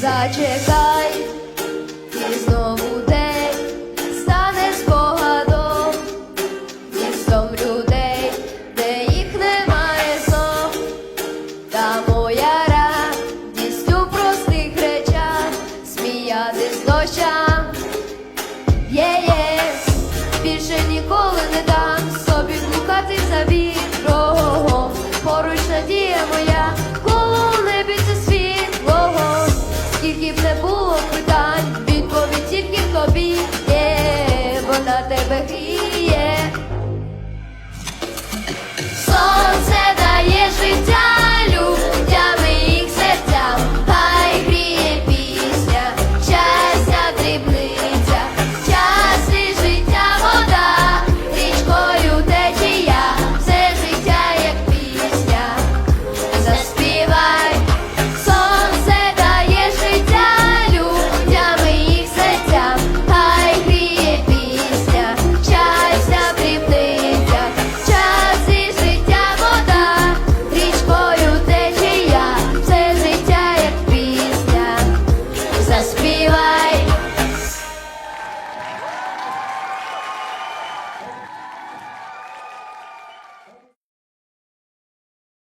Зачекай, і знову день стане спогадом, містом людей, де їх немає знов. Та моя радість у простих речах, сміятись дощам. Є-є, більше ніколи не дам собі блукати за вітром, поруч надія моя, Hare